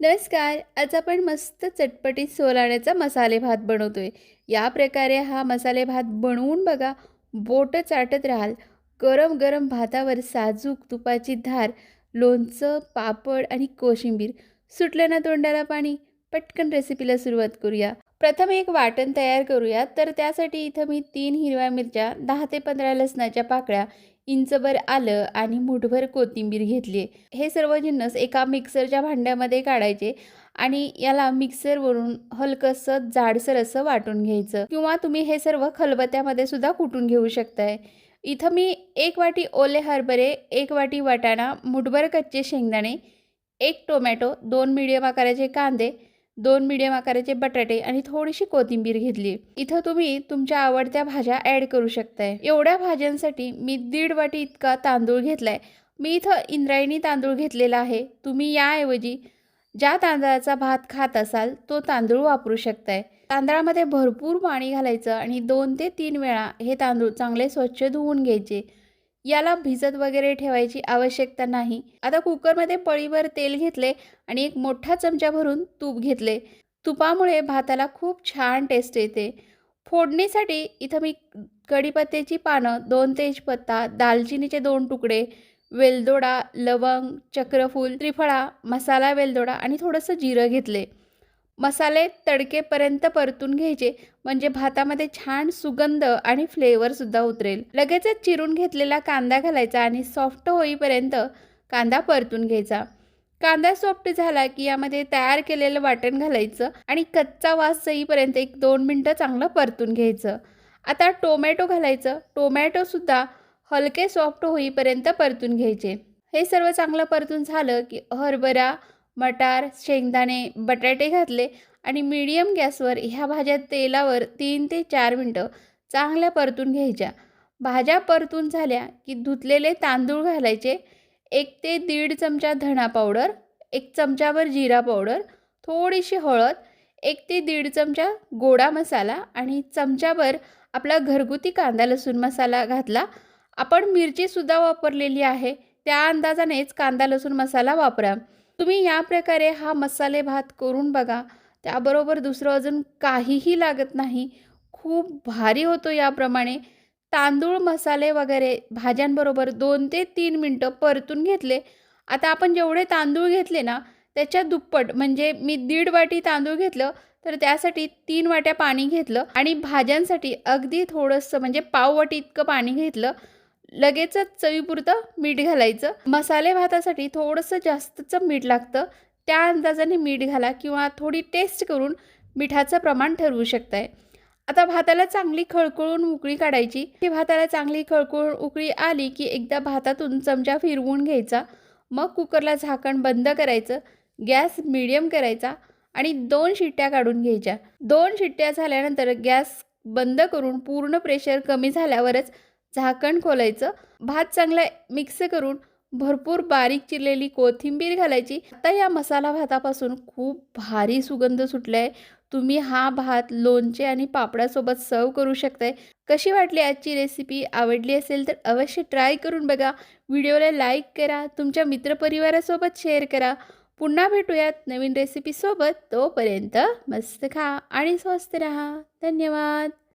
नमस्कार आज आपण मस्त चटपटीत सोलाण्याचा मसाले भात बनवतो आहे या प्रकारे हा मसाले भात बनवून बघा बोट चाटत राहाल. गरम गरम भातावर साजूक तुपाची धार लोणचं पापड आणि कोशिंबीर सुटलं ना तोंडाला पाणी? पटकन रेसिपीला सुरुवात करूया. प्रथम एक वाटण तयार करूयात तर त्यासाठी इथं मी तीन हिरव्या मिरच्या दहा ते पंधरा लसणाच्या पाकळ्या इंचभर आलं आणि मुठभर कोथिंबीर घेतली. हे सर्व जिन्नस एका मिक्सरच्या भांड्यामध्ये काढायचे आणि याला मिक्सरवरून हलकंसं जाडसर असं वाटून घ्यायचं. किंवा तुम्ही हे सर्व खलबत्त्यामध्ये सुद्धा कुटून घेऊ शकताय. इथं मी एक वाटी ओले हरभरे एक वाटी वाटाणा मुठभर कच्चे शेंगदाणे एक टोमॅटो दोन मिडियम आकाराचे कांदे दोन मिडियम आकाराचे बटाटे आणि थोडीशी कोथिंबीर घेतली. इथं तुम्ही तुमच्या आवडत्या भाज्या ॲड करू शकताय. एवढ्या भाज्यांसाठी मी दीड वाटी इतका तांदूळ घेतलाय. मी इथं इंद्रायणी तांदूळ घेतलेला आहे. तुम्ही याऐवजी ज्या तांदळाचा भात खात असाल तो तांदूळ वापरू शकताय. तांदळामध्ये भरपूर पाणी घालायचं आणि दोन ते तीन वेळा हे तांदूळ चांगले स्वच्छ धुवून घ्यायचे. याला भिजत वगैरे ठेवायची आवश्यकता नाही. आता कुकरमध्ये पळीभर तेल घेतले आणि एक मोठा चमचा भरून तूप घेतले. तुपामुळे भाताला खूप छान टेस्ट येते. फोडणीसाठी इथं मी कढीपत्त्याची पानं दोन तेजपत्ता दालचिनीचे दोन तुकडे वेलदोडा लवंग चक्रफूल त्रिफळा मसाला वेलदोडा आणि थोडंसं जिरं घेतले. मसाले तडकेपर्यंत परतून घ्यायचे. म्हणजे भातामध्ये छान सुगंध आणि फ्लेवरसुद्धा उतरेल. लगेचच चिरून घेतलेला कांदा घालायचा आणि सॉफ्ट होईपर्यंत कांदा परतून घ्यायचा. कांदा सॉफ्ट झाला की यामध्ये तयार केलेलं वाटण घालायचं आणि कच्चा वास जाईपर्यंत एक दोन मिनटं चांगलं परतून घ्यायचं. आता टोमॅटो घालायचं. टोमॅटोसुद्धा हलके सॉफ्ट होईपर्यंत परतून घ्यायचे. हे सर्व चांगलं परतून झालं की हरभरा मटार शेंगदाणे बटाटे घातले आणि मीडियम गॅसवर ह्या भाज्या तेलावर तीन ते चार मिनटं चांगल्या परतून घ्यायच्या. भाज्या परतून झाल्या की धुतलेले तांदूळ घालायचे एक ते दीड चमचा धणा पावडर एक चमचाभर जिरा पावडर थोडीशी हळद एक ते दीड चमचा गोडा मसाला आणि चमचाभर आपला घरगुती कांदा लसूण मसाला घातला. आपण मिरचीसुद्धा वापरलेली आहे त्या अंदाजानेच कांदा लसूण मसाला वापरा. तुम्ही या प्रकारे हा मसाले भात करून बघा. त्याबरोबर दुसरं अजून काहीही लागत नाही. खूप भारी होतो याप्रमाणे. तांदूळ मसाले वगैरे भाज्यांबरोबर दोन ते तीन मिनटं परतून घेतले. आता आपण जेवढे तांदूळ घेतले ना त्याच्या दुप्पट म्हणजे मी दीड वाटी तांदूळ घेतलं तर त्यासाठी तीन वाट्या पाणी घेतलं आणि भाज्यांसाठी अगदी थोडंसं म्हणजे पाव वाटी इतकं पाणी घेतलं. लगेचच चवीपुरतं मीठ घालायचं. मसाले भातासाठी थोडंसं जास्तचं मीठ लागतं. त्या अंदाजाने मीठ घाला किंवा थोडी टेस्ट करून मिठाचं प्रमाण ठरवू शकताय. आता भाताला चांगली खळखळून उकळी काढायची. की भाताला चांगली खळखळून उकळी आली की एकदा भातातून चमचा फिरवून घ्यायचा. मग कुकरला झाकण बंद करायचं. गॅस मिडियम करायचा आणि दोन शिट्ट्या काढून घ्यायच्या. दोन शिट्ट्या झाल्यानंतर गॅस बंद करून पूर्ण प्रेशर कमी झाल्यावरच झाकण खोलायचं. भात चांगला मिक्स करून भरपूर बारीक चिरलेली कोथिंबीर घालायची. आता या मसाला भातापासून खूप भारी सुगंध सुटला आहे तुम्ही हा भात लोणचे आणि पापडासोबत सर्व करू शकताय. कशी वाटली आजची रेसिपी आवडली असेल तर अवश्य ट्राय करून बघा. व्हिडिओला लाईक करा. तुमच्या मित्रपरिवारासोबत शेअर करा. पुन्हा भेटूयात नवीन रेसिपीसोबत तोपर्यंत मस्त खा आणि स्वस्त राहा. धन्यवाद.